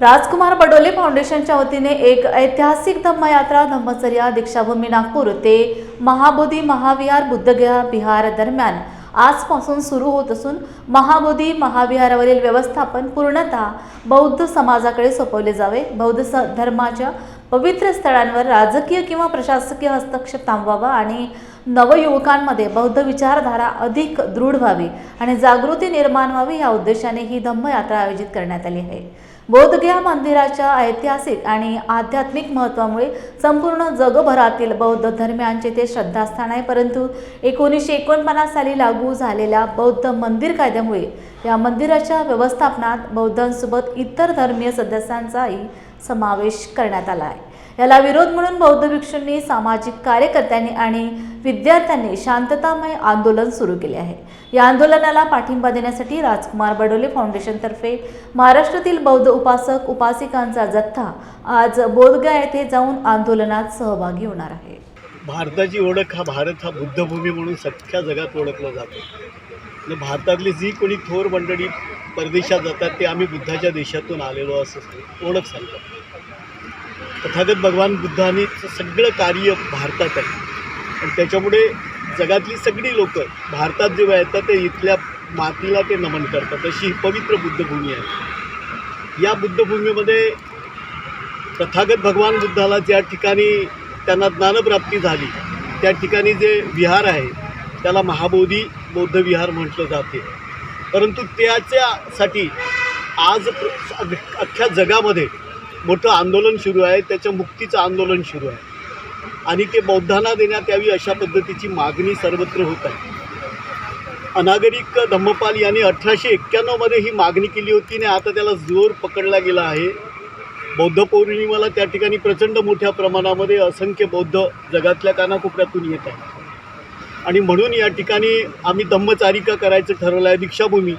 राजकुमार बडोले फाउंडेशनच्या वतीने एक ऐतिहासिक धम्मयात्रा धम्मचर्या दीक्षाभूमी नागपूर ते महाबोधी महाविहार बुद्धगया बिहार दरम्यान आजपासून सुरू होत असून महाबोधी महाविहारावरील व्यवस्थापन पूर्णतः बौद्ध समाजाकडे सोपवले जावे. बौद्ध स धर्माच्या पवित्र स्थळांवर राजकीय किंवा प्रशासकीय हस्तक्षेप थांबवावा आणि नवयुवकांमध्ये बौद्ध विचारधारा अधिक दृढ व्हावी आणि जागृती निर्माण व्हावी या उद्देशाने ही धम्मयात्रा आयोजित करण्यात आली आहे. बौद्धगया मंदिराच्या ऐतिहासिक आणि आध्यात्मिक महत्त्वामुळे संपूर्ण जगभरातील बौद्ध धर्मियांचे ते श्रद्धास्थान आहे. परंतु एकोणीसशे एकोणपन्नास साली लागू झालेल्या बौद्ध मंदिर कायद्यामुळे या मंदिराच्या व्यवस्थापनात बौद्धांसोबत इतर धर्मीय सदस्यांचाही समावेश करण्यात आला आहे. याला विरोध म्हणून बौद्ध भिक्षूंनी सामाजिक कार्यकर्त्यांनी आणि विद्यार्थ्यांनी शांततामय आंदोलन सुरू केले आहे. या आंदोलनाला पाठिंबा देण्यासाठी राजकुमार बडोले फाउंडेशनतर्फे महाराष्ट्रातील बौद्ध उपासक उपासिकांचा जथ्था आज बोधगा येथे जाऊन आंदोलनात सहभागी होणार आहे. भारताची ओळख हा भारत हा बुद्धभूमी म्हणून सख्ख्या जगात ओळखला जातो. भारतातली जी कोणी थोर मंडळी परदेशात जातात ते आम्ही बुद्धाच्या देशातून आलेलो असं ओळख सांगतात. तथागत भगवान बुद्धाने सगळं कार्य भारतात आहे. आणि त्याच्यामुळे जगातली सगळी लोक भारतात जेव्हा येतात ते इथल्या मातीला ते नमन करतात. अशी ही पवित्र बुद्धभूमी आहे. या बुद्धभूमीमध्ये तथागत भगवान बुद्धाला ज्या ठिकाणी त्यांना ज्ञानप्राप्ती झाली त्या ठिकाणी जे विहार आहे त्याला महाबोधी बौद्ध विहार म्हटलं जाते. परंतु त्याच्यासाठी आज प्र- अख्ख्या जगामध्ये मोठं आंदोलन सुरू आहे त्याच्या मुक्तीचं आंदोलन सुरू आहे. आणि ते बौद्धांना देण्यात यावी अशा पद्धतीची मागणी सर्वत्र होत आहे. अनागरिक धम्मपाल यांनी अठराशे एक्क्याण्णवमध्ये ही मागणी केली होती आणि आता त्याला जोर पकडला गेला आहे. बौद्ध पौर्णिमेला त्या ठिकाणी प्रचंड मोठ्या प्रमाणामध्ये असंख्य बौद्ध जगातल्या कानाकोपऱ्यातून येत आहे आणि म्हणून या ठिकाणी आम्ही दम्मचारिका करायचं ठरवलं आहे दीक्षाभूमी.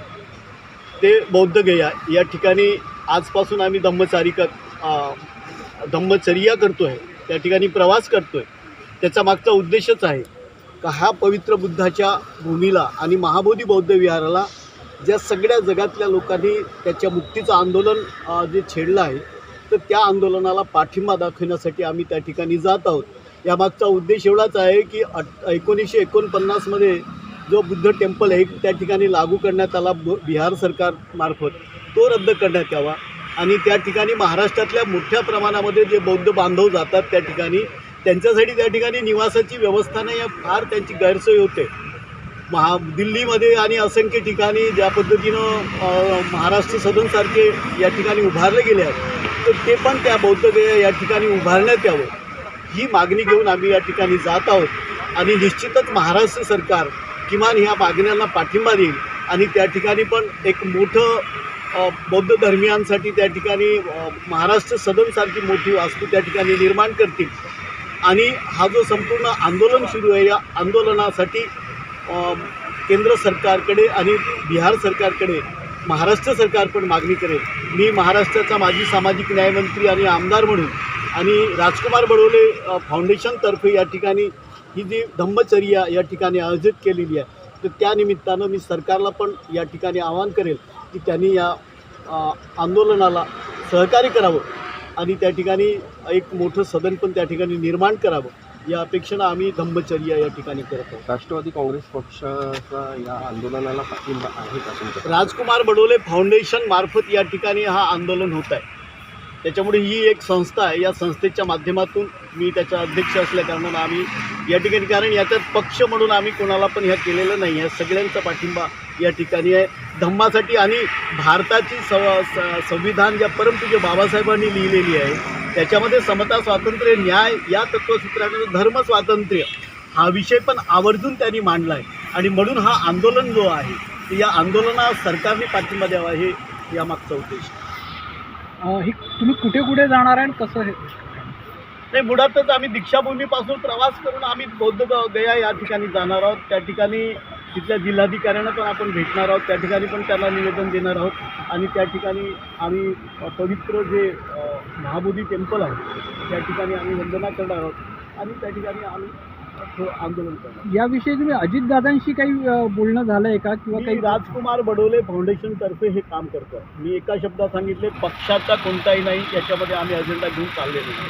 ते बौद्ध गया या ठिकाणी आजपासून आम्ही धम्मचारिका धम्मचर्या करतो आहे त्या ठिकाणी प्रवास करतो आहे त्याचा मागचा उद्देशच आहे का ह्या पवित्र बुद्धाच्या भूमीला आणि महाबोधी बौद्ध विहाराला ज्या सगळ्या जगातल्या लोकांनी त्याच्या मुक्तीचं आंदोलन जे छेडलं आहे तर त्या आंदोलनाला पाठिंबा दाखवण्यासाठी आम्ही त्या ठिकाणी जात आहोत. यामागचा उद्देश एवढाच आहे की अट एकोणीसशे एकोणपन्नासमध्ये जो बुद्ध टेम्पल आहे त्या ठिकाणी लागू करण्यात आला बिहार सरकारमार्फत तो रद्द करण्यात यावा. आणि त्या ठिकाणी महाराष्ट्रातल्या मोठ्या प्रमाणामध्ये जे बौद्ध बांधव जातात त्या ठिकाणी त्यांच्यासाठी त्या ठिकाणी निवासाची व्यवस्था नाही फार त्यांची गैरसोय होते. महा दिल्लीमध्ये आणि असंख्य ठिकाणी ज्या पद्धतीनं महाराष्ट्र सदनसारखे या ठिकाणी उभारले गेले आहेत तर ते पण त्या बौद्ध या ठिकाणी उभारण्यात यावं. ही मागणी घेऊन आम्ही या ठिकाणी जात आहोत. आणि निश्चितच महाराष्ट्र सरकार किमान ह्या मागण्यांना पाठिंबा देईल. आणि त्या ठिकाणी पण एक मोठं बौद्ध धर्मियांसाठी त्या ठिकाणी महाराष्ट्र सदनसारखी मोठी वास्तू त्या ठिकाणी निर्माण करतील. आणि हा जो संपूर्ण आंदोलन सुरू आहे या आंदोलनासाठी केंद्र सरकारकडे आणि बिहार सरकारकडे महाराष्ट्र सरकार पण मागणी करेल. मी महाराष्ट्राचा माजी सामाजिक न्यायमंत्री आणि आमदार म्हणून आणि राजकुमार बडोले फाउंडेशनतर्फे या ठिकाणी ही जी धम्मचर्या या ठिकाणी आयोजित केलेली आहे तर त्या निमित्तानं मी सरकारला पण या ठिकाणी आवाहन करेल की त्यांनी या आंदोलनाला सहकार्य करावं आणि त्या ठिकाणी एक मोठं सदन पण त्या ठिकाणी निर्माण करावं या अपेक्षेनं आम्ही धम्मचर्या या ठिकाणी करत आहोत. राष्ट्रवादी काँग्रेस पक्षाचा या आंदोलनाला पाठिंबा आहे का राजकुमार बडोले फाउंडेशन मार्फत या ठिकाणी हा आंदोलन होत आहे. त्याच्यामुळे ही एक संस्था आहे. या संस्थेच्या माध्यमातून मी त्याचा अध्यक्ष असल्याकारणानं आम्ही या ठिकाणी कारण याच्यात पक्ष म्हणून आम्ही कोणाला पण ह्या केलेलं नाही आहे. सगळ्यांचा पाठिंबा या ठिकाणी आहे. धम्मासाठी आणि भारताची सव स- संविधान ज्या परमपूज्य बाबासाहेबांनी लिहिलेली आहे त्याच्यामध्ये समता स्वातंत्र्य न्याय या तत्त्वसूत्राने धर्म स्वातंत्र्य हा विषय पण आवर्जून त्यांनी मांडला आहे आणि म्हणून हा आंदोलन जो आहे या आंदोलनास सरकारने पाठिंबा द्यावा हे यामागचा उद्देश आहे. ही तुम्ही कुठे कुठे जाणार आहे आणि कसं हे? नाही मुळातच आम्ही दीक्षाभूमीपासून प्रवास करून आम्ही बौद्ध गया या ठिकाणी जाणार आहोत. त्या ठिकाणी तिथल्या जिल्हाधिकाऱ्यांना पण आपण भेटणार आहोत. त्या ठिकाणी पण त्यांना निवेदन देणार आहोत. आणि त्या ठिकाणी आम्ही पवित्र जे महाबोधी टेम्पल आहे त्या ठिकाणी आम्ही वंदना करणार आहोत. आणि त्या ठिकाणी आम्ही आंदोलन करणार. याविषयी तुम्ही अजितदादांशी काही बोलणं झालंय का? किंवा काही राजकुमार बडोले फाउंडेशन तर्फे हे काम करतो मी एका शब्दात सांगितले पक्षाचा कोणताही नाही याच्यामध्ये आम्ही अजेंडा घेऊन चाललेलो नाही.